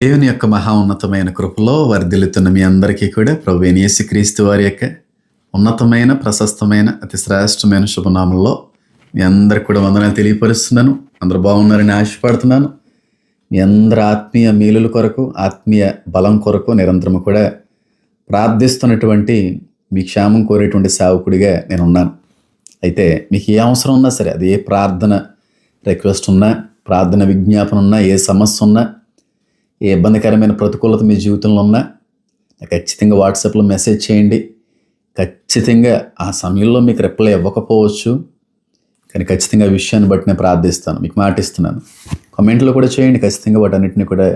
దేవుని యొక్క మహా ఉన్నతమైన కృపలో వర్ధిల్లుతున్న మీ అందరికీ కూడా ప్రభు యేసు క్రీస్తు వారి యొక్క ఉన్నతమైన ప్రశస్తమైన అతి శ్రేష్టమైన శుభనామంలో మీ అందరికి కూడా వందనాలు తెలియపరుస్తున్నాను. అందరూ బాగున్నారని ఆశపడుతున్నాను. మీ అందరి ఆత్మీయ మేలుల కొరకు ఆత్మీయ బలం కొరకు నిరంతరం కూడా ప్రార్థిస్తున్నటువంటి మీ క్షేమం కోరేటువంటి సేవకుడిగా నేను ఉన్నాను అయితే మీకు ఏ అవసరం ఉన్నా సరే అది ఏ ప్రార్థన రిక్వెస్ట్ ఉన్నా ప్రార్థన విజ్ఞాపన ఉన్నా ఏ సమస్య ఉన్నా ఏ ఇబ్బందికరమైన ప్రతికూలత మీ జీవితంలో ఉన్నా ఖచ్చితంగా వాట్సాప్లో మెసేజ్ చేయండి. ఖచ్చితంగా ఆ సమయంలో మీకు రిప్లై ఇవ్వకపోవచ్చు. కానీ ఖచ్చితంగా ఆ విషయాన్ని బట్టి నేను ప్రార్థిస్తాను. మీకు మాటిస్తున్నాను కమెంట్లో కామెంట్లో కూడా చేయండి. ఖచ్చితంగా వాటన్నిటిని కూడా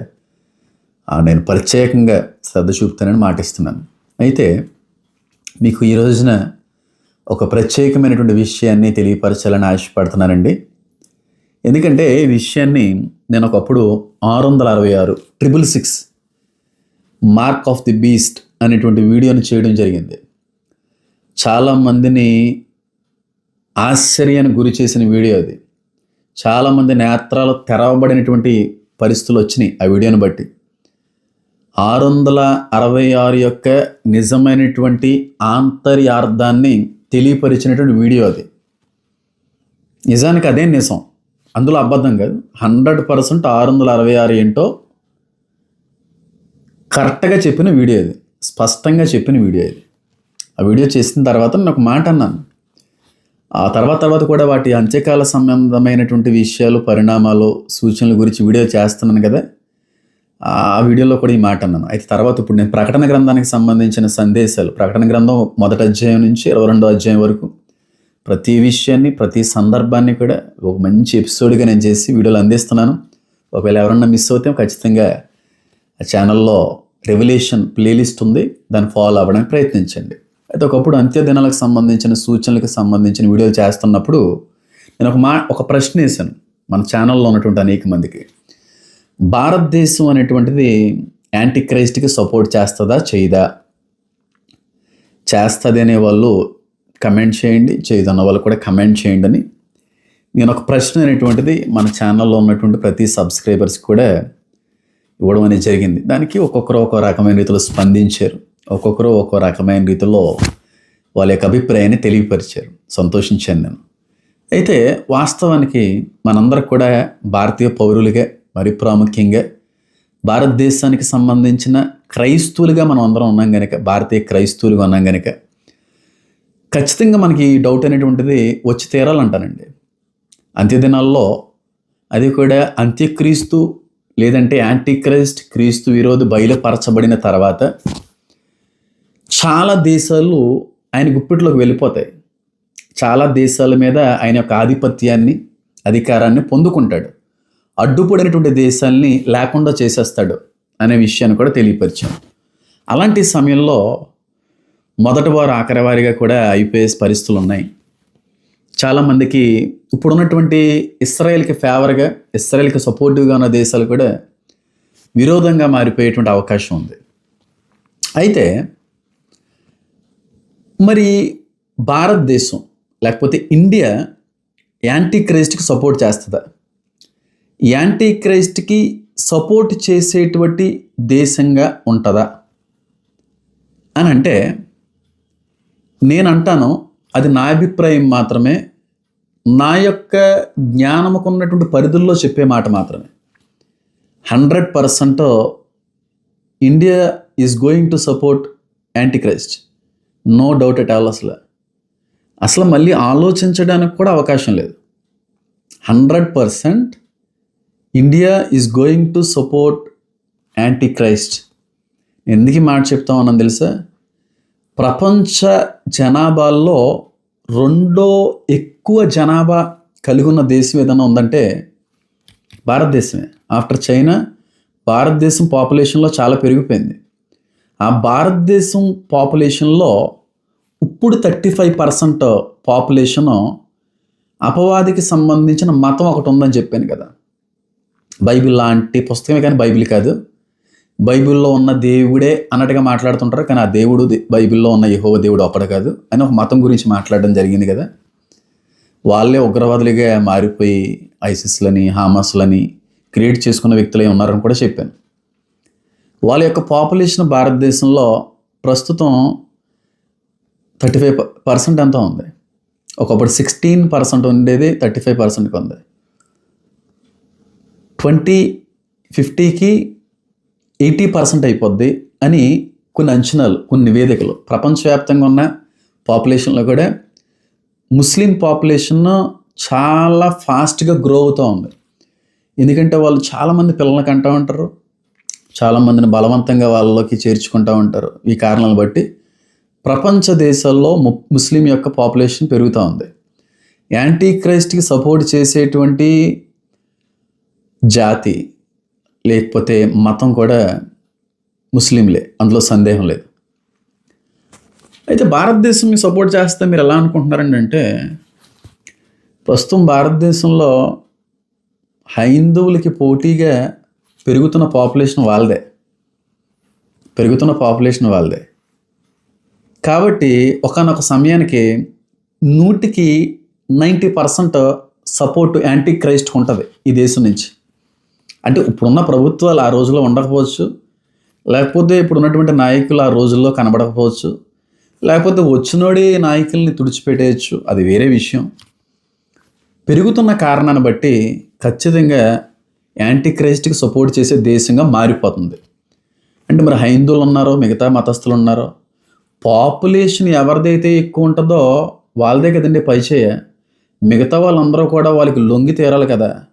నేను ప్రత్యేకంగా శ్రద్ధ చూపుతానని మాటిస్తున్నాను అయితే మీకు ఈ రోజున ఒక ప్రత్యేకమైనటువంటి విషయాన్ని తెలియపరచాలని ఆశపడుతున్నానండి. ఎందుకంటే ఈ విషయాన్ని నేను ఒకప్పుడు ఆరు వందల అరవై ఆరు triple six mark of the beast అనేటువంటి వీడియోని చేయడం జరిగింది. చాలామందిని ఆశ్చర్యానికి గురి చేసిన వీడియో అది. చాలామంది నేత్రాలు తెరవబడినటువంటి పరిస్థితులు వచ్చినాయి ఆ వీడియోని బట్టి. ఆరు వందల అరవై ఆరు యొక్క నిజమైనటువంటి ఆంతర్యార్థాన్ని తెలియపరిచినటువంటి వీడియో అది. నిజానికి అదే నిజం. అందులో అబద్ధం కాదు. హండ్రెడ్ పర్సెంట్ ఆరు వందల అరవై ఆరు ఏంటో కరెక్ట్గా చెప్పిన వీడియో ఇది. స్పష్టంగా చెప్పిన వీడియో ఇది. ఆ వీడియో చేసిన తర్వాత నేను ఒక మాట అన్నాను. ఆ తర్వాత తర్వాత కూడా వాటి అంత్యకాల సంబంధమైనటువంటి విషయాలు పరిణామాలు సూచనల గురించి వీడియో చేస్తున్నాను కదా ఆ వీడియోలో కూడా ఈ మాట అన్నాను. అయితే తర్వాత ఇప్పుడు నేను ప్రకటన గ్రంథానికి సంబంధించిన సందేశాలు ప్రకటన గ్రంథం మొదటి అధ్యాయం నుంచి ఇరవై రెండో అధ్యాయం వరకు ప్రతి విషయాన్ని ప్రతి సందర్భాన్ని కూడా ఒక మంచి ఎపిసోడ్గా నేను చేసి వీడియోలు అందిస్తున్నాను. ఒకవేళ ఎవరన్నా మిస్ అవుతే ఖచ్చితంగా ఆ ఛానల్లో రెవల్యూషన్ ప్లేలిస్ట్ ఉంది. దాన్ని ఫాలో అవ్వడానికి ప్రయత్నించండి. అయితే ఒకప్పుడు అంత్య దినాలకు సంబంధించిన సూచనలకు సంబంధించిన వీడియోలు చేస్తున్నప్పుడు నేను ఒక మా ఒక ప్రశ్న వేశాను మన ఛానల్లో ఉన్నటువంటి అనేక మందికి. భారతదేశం అనేటువంటిది యాంటీ క్రైస్ట్కి సపోర్ట్ చేస్తుందా చేయదా? చేస్తుంది అనే వాళ్ళు కమెంట్ చేయండి చేయదన్న వాళ్ళు కూడా కమెంట్ చేయండి అని నేను ఒక ప్రశ్న అనేటువంటిది మన ఛానల్లో ఉన్నటువంటి ప్రతి సబ్స్క్రైబర్స్ కూడా ఇవ్వడం అనేది జరిగింది. దానికి ఒక్కొక్కరు ఒక్కో రకమైన రీతిలో స్పందించారు. ఒక్కొక్కరు ఒక్కో రకమైన రీతిలో వాళ్ళ యొక్క అభిప్రాయాన్ని తెలియపరిచారు. సంతోషించాను నేను. అయితే వాస్తవానికి మనందరం కూడా భారతీయ పౌరులుగా మరి ప్రాముఖ్యంగా భారతదేశానికి సంబంధించిన క్రైస్తవులుగా మనం అందరం ఉన్నాం కనుక భారతీయ క్రైస్తవులుగా ఉన్నాం కనుక ఖచ్చితంగా మనకి ఈ డౌట్ అనేటువంటిది వచ్చి తీరాలంటానండి. అంత్యదినాల్లో అది కూడా అంత్యక్రీస్తు లేదంటే యాంటీ క్రైస్ట్ క్రీస్తు విరోధి బయలుపరచబడిన తర్వాత చాలా దేశాలు ఆయన గుప్పిట్లోకి వెళ్ళిపోతాయి. చాలా దేశాల మీద ఆయన యొక్క ఆధిపత్యాన్ని అధికారాన్ని పొందుకుంటాడు. అడ్డుపడినటువంటి దేశాల్ని లేకుండా చేసేస్తాడు అనే విషయాన్ని కూడా తెలియపరిచాం. అలాంటి సమయంలో మొదటి వారు ఆఖరి వారిగా కూడా అయిపోయే పరిస్థితులు ఉన్నాయి. చాలామందికి ఇప్పుడున్నటువంటి ఇస్రాయేల్కి ఫేవర్గా ఇస్రాయేల్కి సపోర్టివ్గా ఉన్న దేశాలు కూడా విరోధంగా మారిపోయేటువంటి అవకాశం ఉంది. అయితే మరి భారతదేశం లేకపోతే ఇండియా యాంటీ క్రైస్ట్కి సపోర్ట్ చేస్తుందా? యాంటీ క్రైస్ట్కి సపోర్ట్ చేసేటువంటి దేశంగా ఉంటుందా? అని అంటే నేను అంటాను అది నా అభిప్రాయం మాత్రమే. నా యొక్క జ్ఞానముకు ఉన్నటువంటి పరిధుల్లో చెప్పే మాట మాత్రమే. Hundred percent India is going to support antichrist no doubt at all అసలు. అసలు మళ్ళీ ఆలోచించడానికి కూడా అవకాశం లేదు. Hundred percent India is going to support antichrist ఎందుకు మాట చెప్తా ఉన్నాను తెలుసా? ప్రపంచ జనాభాల్లో రెండో ఎక్కువ జనాభా కలిగి ఉన్న దేశం ఏదైనా ఉందంటే భారతదేశమే. ఆఫ్టర్ చైనా భారతదేశం పాపులేషన్లో చాలా పెరిగిపోయింది. ఆ భారతదేశం పాపులేషన్లో ఇప్పుడు థర్టీ ఫైవ్ పర్సెంట్ పాపులేషను అపవాదికి సంబంధించిన మతం ఒకటి ఉందని చెప్పాను కదా. బైబిల్ లాంటి పుస్తకమే కానీ బైబిల్ కాదు. బైబిల్లో ఉన్న దేవుడే అన్నట్టుగా మాట్లాడుతుంటారు కానీ ఆ దేవుడు బైబిల్లో ఉన్న యహోవ దేవుడు అప్పటి కాదు. అని ఒక మతం గురించి మాట్లాడడం జరిగింది కదా. వాళ్ళే ఉగ్రవాదులుగా మారిపోయి ఐసిస్లని హామస్లని క్రియేట్ చేసుకున్న వ్యక్తులే ఉన్నారని కూడా చెప్పాను. వాళ్ళ యొక్క పాపులేషన్ భారతదేశంలో ప్రస్తుతం థర్టీ ఫైవ్ పర్సెంట్ ఎంత ఉంది. ఒకప్పుడు సిక్స్టీన్ పర్సెంట్ ఉండేది థర్టీ ఫైవ్ పర్సెంట్కి ఉంది. ట్వంటీ ఫిఫ్టీకి ఎయిటీ పర్సెంట్ అయిపోద్ది అని కొన్ని అంచనాలు కొన్ని నివేదికలు. ప్రపంచవ్యాప్తంగా ఉన్న పాపులేషన్లో కూడా ముస్లిం పాపులేషన్ చాలా ఫాస్ట్గా గ్రో అవుతూ ఉంది. ఎందుకంటే వాళ్ళు చాలామంది పిల్లల్ని కంటూ ఉంటారు చాలామందిని బలవంతంగా వాళ్ళలోకి చేర్చుకుంటూ ఉంటారు. ఈ కారణాలను బట్టి ప్రపంచ దేశాల్లో ము- ముస్లిం యొక్క పాపులేషన్ పెరుగుతూ ఉంది. యాంటీ క్రైస్ట్కి సపోర్ట్ చేసేటువంటి జాతి లేకపోతే మతం కూడా ముస్లింలే అందులో సందేహం లేదు. అయితే భారతదేశం మీ సపోర్ట్ చేస్తే మీరు ఎలా అనుకుంటున్నారండి అంటే ప్రస్తుతం భారతదేశంలో హైందువులకి పోటీగా పెరుగుతున్న పాపులేషన్ వాళ్ళదే. పెరుగుతున్న పాపులేషన్ వాళ్ళదే. కాబట్టి ఒకనొక సమయానికి నూటికి ninety percent support anti Christ ఉంటుంది ఈ దేశం నుంచి. అంటే ఇప్పుడున్న ప్రభుత్వాలు ఆ రోజుల్లో ఉండకపోవచ్చు. లేకపోతే ఇప్పుడు ఉన్నటువంటి నాయకులు ఆ రోజుల్లో కనబడకపోవచ్చు. లేకపోతే వచ్చినోడి నాయకుల్ని తుడిచిపెట్టేయచ్చు. అది వేరే విషయం. పెరుగుతున్న కారణాన్ని బట్టి ఖచ్చితంగా యాంటీ క్రైస్ట్కి సపోర్ట్ చేసే దేశంగా మారిపోతుంది. అంటే మరి హైందువులు ఉన్నారో మిగతా మతస్థులు ఉన్నారో పాపులేషన్ ఎవరిదైతే ఎక్కువ ఉంటుందో వాళ్ళదే కదండి పైచేయ. మిగతా వాళ్ళందరూ కూడా వాళ్ళకి లొంగి తీరాలి కదా.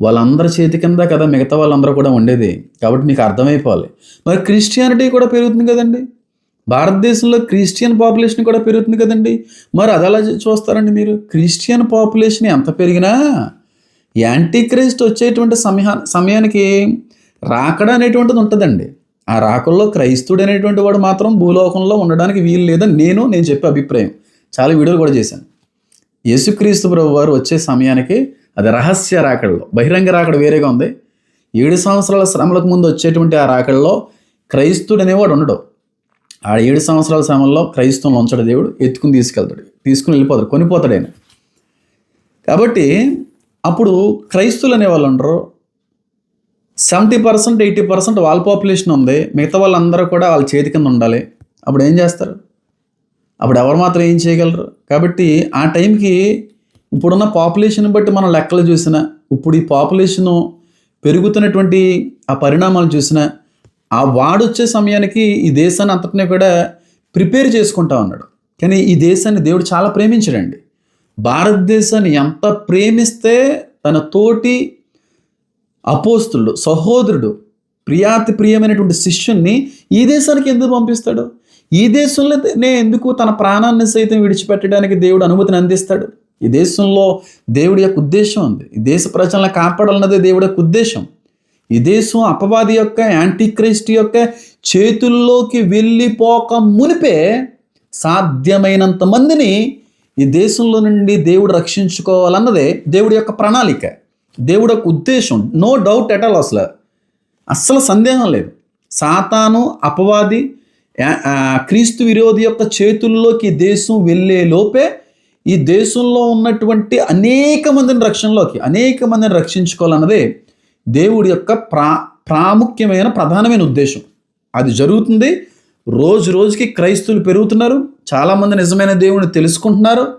వాళ్ళందరి చేతి కింద కదా మిగతా వాళ్ళందరూ కూడా ఉండేది. కాబట్టి మీకు అర్థమైపోవాలి. మరి క్రిస్టియానిటీ కూడా పెరుగుతుంది కదండి. భారతదేశంలో క్రిస్టియన్ పాపులేషన్ కూడా పెరుగుతుంది కదండి. మరి అది అలా చూస్తారండి మీరు? క్రిస్టియన్ పాపులేషన్ ఎంత పెరిగినా యాంటీ క్రైస్ట్ వచ్చేటువంటి సమయా సమయానికి రాకడ అనేటువంటిది ఉంటుందండి. ఆ రాకల్లో క్రైస్తుడు అనేటువంటి వాడు మాత్రం భూలోకంలో ఉండడానికి వీలు లేదని నేను నేను చెప్పే అభిప్రాయం. చాలా వీడియోలు కూడా చేశాను. యేసుక్రీస్తు ప్రభు వారు వచ్చే సమయానికి అది రహస్య రాకడలో బహిరంగ రాకడ వేరేగా ఉంది. ఏడు సంవత్సరాల శ్రమలకు ముందు వచ్చేటువంటి ఆ రాకడలో క్రైస్తుడు అనేవాడు ఉండడు. ఆ ఏడు సంవత్సరాల శ్రమంలో క్రైస్తవంలో ఉంచడు దేవుడు ఎత్తుకుని తీసుకెళ్తాడు తీసుకుని వెళ్ళిపోతాడు కొనిపోతాడు ఆయన. కాబట్టి అప్పుడు క్రైస్తువులు అనేవాళ్ళు ఉండరు. సెవెంటీ పర్సెంట్ ఎయిటీ పర్సెంట్ వాళ్ళ పాపులేషన్ ఉంది. మిగతా వాళ్ళందరూ కూడా వాళ్ళ చేతి కింద ఉండాలి. అప్పుడు ఏం చేస్తారు? అప్పుడు ఎవరు మాత్రం ఏం చేయగలరు? కాబట్టి ఆ టైంకి ఇప్పుడున్న పాపులేషన్ బట్టి మనం లెక్కలు చూసినా ఇప్పుడు ఈ పాపులేషను పెరుగుతున్నటువంటి ఆ పరిణామాలు చూసినా ఆ వాడొచ్చే సమయానికి ఈ దేశాన్ని అంతటినీ కూడా ప్రిపేర్ చేసుకుంటా ఉన్నాడు. కానీ ఈ దేశాన్ని దేవుడు చాలా ప్రేమించాడండి. భారతదేశాన్ని ఎంత ప్రేమిస్తే తన తోటి అపోస్తుడు సహోదరుడు ప్రియాతి ప్రియమైనటువంటి శిష్యుణ్ణి ఈ దేశానికి ఎందుకు పంపిస్తాడు? ఈ దేశంలోనే ఎందుకు తన ప్రాణాన్ని సైతం విడిచిపెట్టడానికి దేవుడు అనుమతిని అందిస్తాడు? ఈ దేశంలో దేవుడి యొక్క ఉద్దేశం ఉంది. ఈ దేశ ప్రజలను కాపాడాలన్నదే దేవుడి యొక్క ఉద్దేశం. ఈ దేశం అపవాది యొక్క యాంటీక్రైస్ట్ యొక్క చేతుల్లోకి వెళ్ళిపోక మునిపే సాధ్యమైనంత మందిని ఈ దేశంలో నుండి దేవుడు రక్షించుకోవాలన్నదే దేవుడి యొక్క ప్రణాళిక. దేవుడి యొక్క ఉద్దేశం. నో డౌట్ ఎట్ ఆల్ అసలు. అస్సలు సందేహం లేదు. సాతాను అపవాది క్రీస్తు విరోధి యొక్క చేతుల్లోకి దేశం వెళ్ళే లోపే ఈ దేశంలో ఉన్నటువంటి అనేక మందిని రక్షణలోకి అనేక మందిని రక్షించుకోవాలన్నదే దేవుడి యొక్క ప్రా ప్రాముఖ్యమైన ప్రధానమైన ఉద్దేశం. అది జరుగుతుంది. రోజు రోజుకి క్రైస్తువులు పెరుగుతున్నారు. చాలామంది నిజమైన దేవుడిని తెలుసుకుంటున్నారు.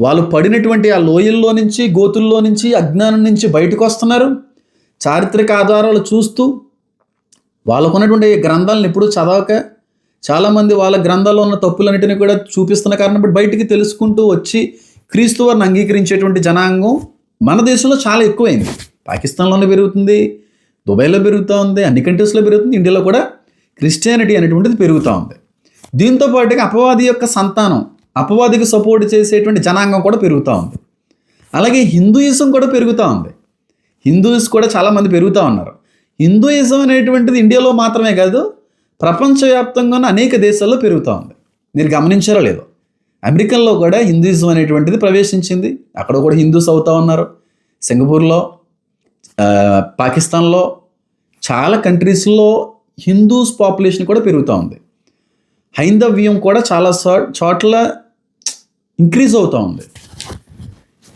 వాళ్ళు పడినటువంటి ఆ లోయల్లో నుంచి గోతుల్లో నుంచి అజ్ఞానం నుంచి బయటకు వస్తున్నారు. చారిత్రక ఆధారాలు చూస్తూ వాళ్ళకున్నటువంటి గ్రంథాలను ఎప్పుడూ చదవక చాలామంది వాళ్ళ గ్రంథాల్లో ఉన్న తప్పులన్నిటిని కూడా చూపిస్తున్న కారణం బట్టి బయటికి తెలుసుకుంటూ వచ్చి క్రీస్తు వారిని అంగీకరించేటువంటి జనాంగం మన దేశంలో చాలా ఎక్కువైంది. పాకిస్తాన్లోనే పెరుగుతుంది దుబాయ్లో పెరుగుతూ ఉంది అన్ని కంట్రీస్లో పెరుగుతుంది ఇండియాలో కూడా క్రిస్టియానిటీ అనేటువంటిది పెరుగుతూ ఉంది. దీంతో పాటుగా అపవాది యొక్క సంతానం అపవాదికి సపోర్ట్ చేసేటువంటి జనాంగం కూడా పెరుగుతూ ఉంది. అలాగే హిందూయిజం కూడా పెరుగుతూ ఉంది. హిందూస్ కూడా చాలామంది పెరుగుతూ ఉన్నారు. హిందూయిజం అనేటువంటిది ఇండియాలో మాత్రమే కాదు ప్రపంచవ్యాప్తంగా ఉన్న అనేక దేశాల్లో పెరుగుతూ ఉంది. మీరు గమనించారో లేదో. అమెరికన్లో కూడా హిందూయిజం అనేటువంటిది ప్రవేశించింది. అక్కడ కూడా హిందూస్ అవుతూ ఉన్నారు. సింగపూర్లో పాకిస్తాన్లో చాలా కంట్రీస్లో హిందూస్ పాపులేషన్ కూడా పెరుగుతూ ఉంది. హైందవ్యం కూడా చాలా చోట్ల ఇంక్రీజ్ అవుతూ ఉంది.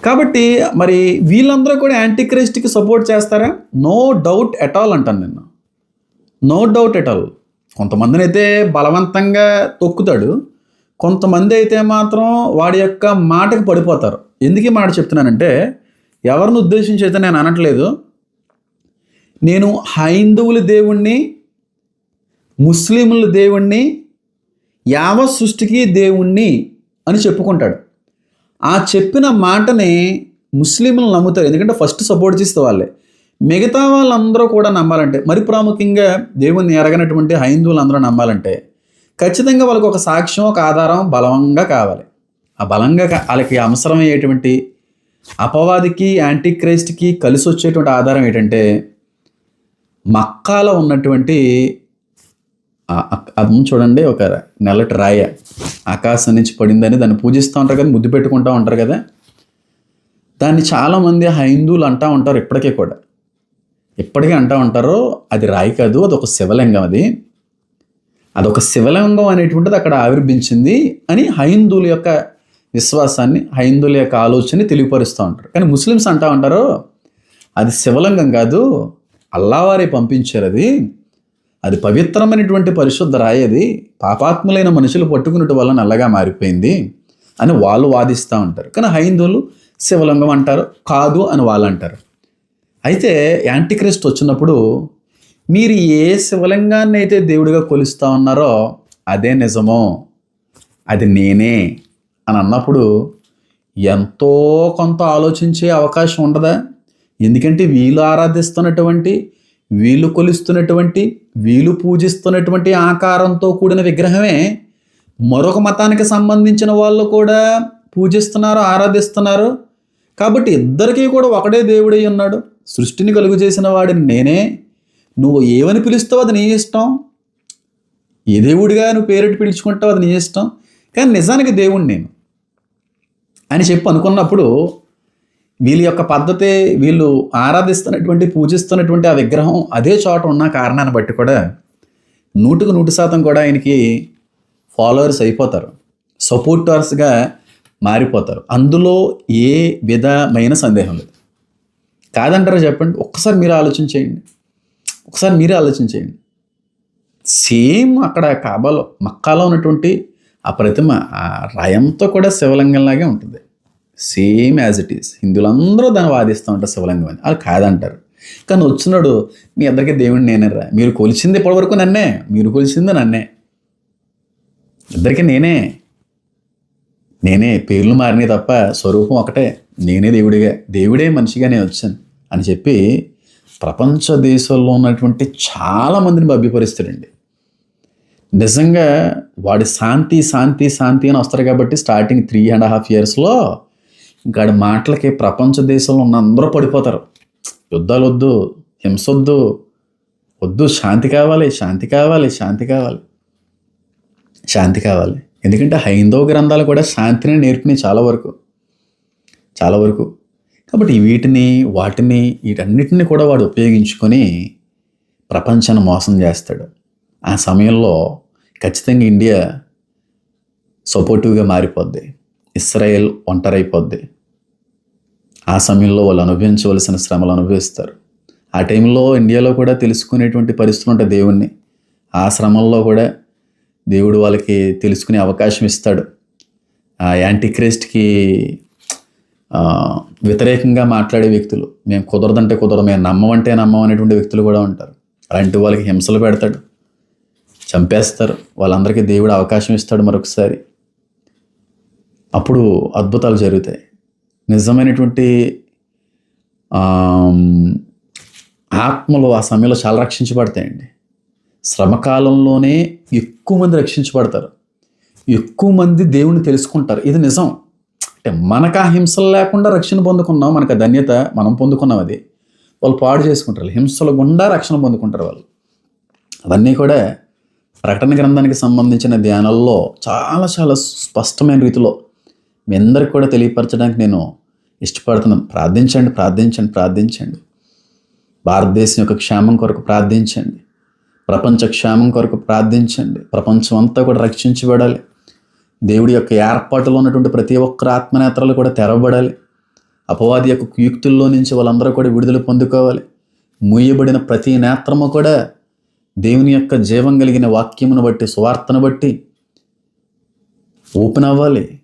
కాబట్టి మరి వీళ్ళందరూ కూడా యాంటీ క్రైస్ట్కి సపోర్ట్ చేస్తారా? నో డౌట్ ఎట్ ఆల్ అంటాను నిన్న. No doubt at all. కొంతమందిని అయితే బలవంతంగా తొక్కుతాడు. కొంతమంది అయితే మాత్రం వాడి యొక్క మాటకి పడిపోతారు. ఎందుకు మాట చెప్తున్నానంటే ఎవరిని ఉద్దేశించి అయితే నేను అనట్లేదు. నేను హైందువుల దేవుణ్ణి ముస్లింల దేవుణ్ణి యావ సృష్టికి దేవుణ్ణి అని చెప్పుకుంటాడు. ఆ చెప్పిన మాటని ముస్లింలు నమ్ముతారు. ఎందుకంటే ఫస్ట్ సపోర్ట్ చేస్తే వాళ్ళే మిగతా వాళ్ళందరూ కూడా నమ్మాలంటే మరి ప్రాముఖ్యంగా దేవుణ్ణి ఎరగనటువంటి హైందువులందరూ నమ్మాలంటే ఖచ్చితంగా వాళ్ళకి ఒక సాక్ష్యం ఒక ఆధారం బలంగా కావాలి. ఆ బలంగా కా- వాళ్ళకి అవసరమయ్యేటువంటి అపవాదికి యాంటీ క్రైస్ట్కి కలిసి వచ్చేటువంటి ఆధారం ఏంటంటే మక్కాలో ఉన్నటువంటి అది చూడండి ఒక నల్లటి రాయ ఆకాశం నుంచి పడిందని దాన్ని పూజిస్తూ ఉంటారు కదా ముద్దు పెట్టుకుంటూ ఉంటారు కదా దాన్ని చాలామంది హైందువులు అంటూ ఉంటారు ఇప్పటికీ కూడా. ఇప్పటికీ అంటూ ఉంటారు అది రాయి కాదు అది ఒక శివలింగం అది. అదొక శివలింగం అనేటువంటిది అక్కడ ఆవిర్భించింది అని హైందువుల యొక్క విశ్వాసాన్ని హైందువుల యొక్క ఆలోచనని తెలియపరుస్తూ ఉంటారు. కానీ ముస్లిమ్స్ అంటూ ఉంటారు అది శివలింగం కాదు అల్లావారే పంపించారు అది. అది పవిత్రమైనటువంటి పరిశుద్ధ రాయి అది. పాపాత్ములైన మనుషులు పట్టుకున్నట్టు వల్ల నల్లగా మారిపోయింది అని వాళ్ళు వాదిస్తూ ఉంటారు. కానీ హైందువులు శివలింగం అంటారు కాదు అని వాళ్ళు అంటారు. అయితే యాంటీక్రిస్ట్ వచ్చినప్పుడు మీరు ఏ శివలింగాన్ని అయితే దేవుడిగా కొలుస్తూ ఉన్నారో అదే నిజమో. అది నేనే అని అన్నప్పుడు ఎంతో కొంత ఆలోచించే అవకాశం ఉండదా? ఎందుకంటే వీళ్ళు ఆరాధిస్తున్నటువంటి వీళ్ళు కొలుస్తున్నటువంటి వీళ్ళు పూజిస్తున్నటువంటి ఆకారంతో కూడిన విగ్రహమే మరొక మతానికి సంబంధించిన వాళ్ళు కూడా పూజిస్తున్నారు ఆరాధిస్తున్నారు. కాబట్టి ఇద్దరికీ కూడా ఒకటే దేవుడై ఉన్నాడు. సృష్టిని కలుగు చేసిన వాడిని నేనే. నువ్వు ఏమని పిలుస్తావు అది నీ ఇష్టం. ఏ దేవుడిగా నువ్వు పేరెట్టి పిలుచుకుంటావు అది నీ ఇష్టం. కానీ నిజానికి దేవుణ్ణి నేను. అని చెప్పి అనుకున్నప్పుడు వీళ్ళ యొక్క పద్ధతి వీళ్ళు ఆరాధిస్తున్నటువంటి పూజిస్తున్నటువంటి ఆ విగ్రహం అదే చోట ఉన్న కారణాన్ని బట్టి కూడా నూటుకు నూటు శాతం కూడా ఆయనకి ఫాలోవర్స్ అయిపోతారు. సపోర్టర్స్గా మారిపోతారు. అందులో ఏ విధమైన సందేహం లేదు. కాదంటారా చెప్పండి? ఒక్కసారి మీరు ఆలోచన చేయండి. ఒకసారి మీరే ఆలోచన చేయండి. సేమ్ అక్కడ కాబాలో మక్కాలో ఉన్నటువంటి ఆ ప్రతిమ ఆ రయంతో కూడా శివలింగంలాగే ఉంటుంది. Same as it is. హిందువులందరూ దాన్ని వాదిస్తూ ఉంటారు శివలింగం అని. అది కాదంటారు. కానీ వచ్చినాడు మీ ఇద్దరికి దేవుడిని నేనేరా మీరు కొలిచింది ఇప్పటివరకు నన్నే. మీరు కొలిచింది నన్నే. ఇద్దరికీ నేనే. నేనే. పేర్లు మారినాయి తప్ప స్వరూపం ఒకటే. నేనే దేవుడిగా దేవుడే మనిషిగా నేను వచ్చాను. అని చెప్పి ప్రపంచ దేశాల్లో ఉన్నటువంటి చాలా మందిని భవ్యపరుస్తాడండి నిజంగా వాడి శాంతి శాంతి శాంతి అని వస్తారు కాబట్టి స్టార్టింగ్ త్రీ అండ్ హాఫ్ ఇయర్స్లో ఇంకా మాటలకి ప్రపంచ దేశంలో ఉన్న అందరూ పడిపోతారు. యుద్ధాలు వద్దు హింస వద్దు వద్దు శాంతి కావాలి శాంతి కావాలి శాంతి కావాలి. శాంతి కావాలి. ఎందుకంటే హైందవ గ్రంథాలు కూడా శాంతిని నేర్పినాయి చాలా వరకు. చాలా వరకు. కాబట్టి వీటిని వాటిని వీటన్నిటిని కూడా వాడు ఉపయోగించుకొని ప్రపంచాన్ని మోసం చేస్తాడు. ఆ సమయంలో ఖచ్చితంగా ఇండియా సపోర్టివ్గా మారిపోద్ది. ఇస్రాయేల్ ఒంటరైపోద్ది. ఆ సమయంలో వాళ్ళు అనుభవించవలసిన శ్రమలు అనుభవిస్తారు. ఆ టైంలో ఇండియాలో కూడా తెలుసుకునేటువంటి పరిస్థితులు ఉంటాయి దేవుణ్ణి. ఆ శ్రమంలో కూడా దేవుడు వాళ్ళకి తెలుసుకునే అవకాశం ఇస్తాడు. ఆ యాంటీక్రైస్ట్కి వ్యతిరేకంగా మాట్లాడే వ్యక్తులు. మేము కుదరదంటే కుదరదు. మేము నమ్మమంటే నమ్మం అనేటువంటి వ్యక్తులు కూడా ఉంటారు. అలాంటి వాళ్ళకి హింసలు పెడతాడు. చంపేస్తారు. వాళ్ళందరికీ దేవుడు అవకాశం ఇస్తాడు మరొకసారి. అప్పుడు అద్భుతాలు జరుగుతాయి. నిజమైనటువంటి ఆత్మలు ఆ సమయంలో చాలా రక్షించబడతాయండి. శ్రమకాలంలోనే ఎక్కువ మంది రక్షించబడతారు. ఎక్కువ మంది దేవుణ్ణి తెలుసుకుంటారు. ఇది నిజం. అంటే మనకు ఆ హింసలు లేకుండా రక్షణ పొందుకున్నాం మనకు ధన్యత మనం పొందుకున్నాం అది. వాళ్ళు పాడు చేసుకుంటారు హింసల గుండా రక్షణ పొందుకుంటారు వాళ్ళు. అవన్నీ కూడా ప్రకటన గ్రంథానికి సంబంధించిన ధ్యానాల్లో చాలా చాలా స్పష్టమైన రీతిలో మీ అందరికి కూడా తెలియపరచడానికి నేను ఇష్టపడుతున్నాను. ప్రార్థించండి ప్రార్థించండి ప్రార్థించండి. భారతదేశం యొక్క క్షేమం కొరకు ప్రార్థించండి. ప్రపంచ క్షేమం కొరకు ప్రార్థించండి. ప్రపంచం అంతా కూడా రక్షించబడాలి. దేవుడి యొక్క ఏర్పాటులో ఉన్నటువంటి ప్రతి ఒక్కరు ఆత్మనేత్రాలు కూడా తెరవబడాలి. అపవాది యొక్క కుయుక్తుల్లో నుంచి వాళ్ళందరూ కూడా విడుదల పొందుకోవాలి. మూయబడిన ప్రతి నేత్రము కూడా దేవుని యొక్క జీవం కలిగిన వాక్యమును బట్టి సువార్తను బట్టి ఓపెన్ అవ్వాలి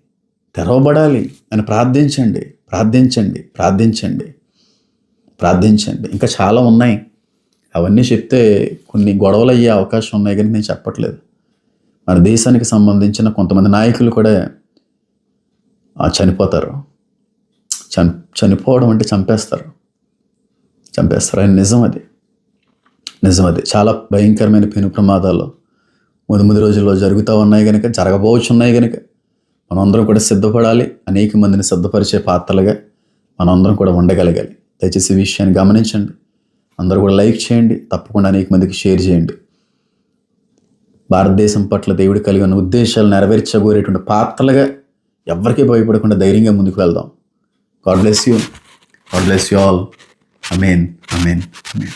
తెరవబడాలి అని ప్రార్థించండి ప్రార్థించండి ప్రార్థించండి ప్రార్థించండి. ఇంకా చాలా ఉన్నాయి. అవన్నీ చెప్తే కొన్ని గొడవలు అయ్యే అవకాశం ఉన్నాయి కానీ నేను చెప్పట్లేదు. మన దేశానికి సంబంధించిన కొంతమంది నాయకులు కూడా చనిపోతారు. చని చనిపోవడం అంటే చంపేస్తారు. చంపేస్తారు. అని నిజం అది. నిజం అది. చాలా భయంకరమైన పెను ప్రమాదాలు ముందు ముందు రోజుల్లో జరుగుతూ ఉన్నాయి కనుక జరగబోచున్నాయి కనుక మనందరం కూడా సిద్ధపడాలి. అనేక మందిని సిద్ధపరిచే పాత్రలుగా మనందరం కూడా ఉండగలగాలి. దయచేసి విషయాన్ని గమనించండి. అందరూ కూడా లైక్ చేయండి. తప్పకుండా అనేక మందికి షేర్ చేయండి. భారతదేశం పట్ల దేవుడు కలిగి ఉన్న ఉద్దేశాలు నెరవేర్చబోయేటువంటి పాత్రలుగా ఎవరికీ భయపడకుండా ధైర్యంగా ముందుకు వెళ్దాం. God bless you God bless you all amen amen amen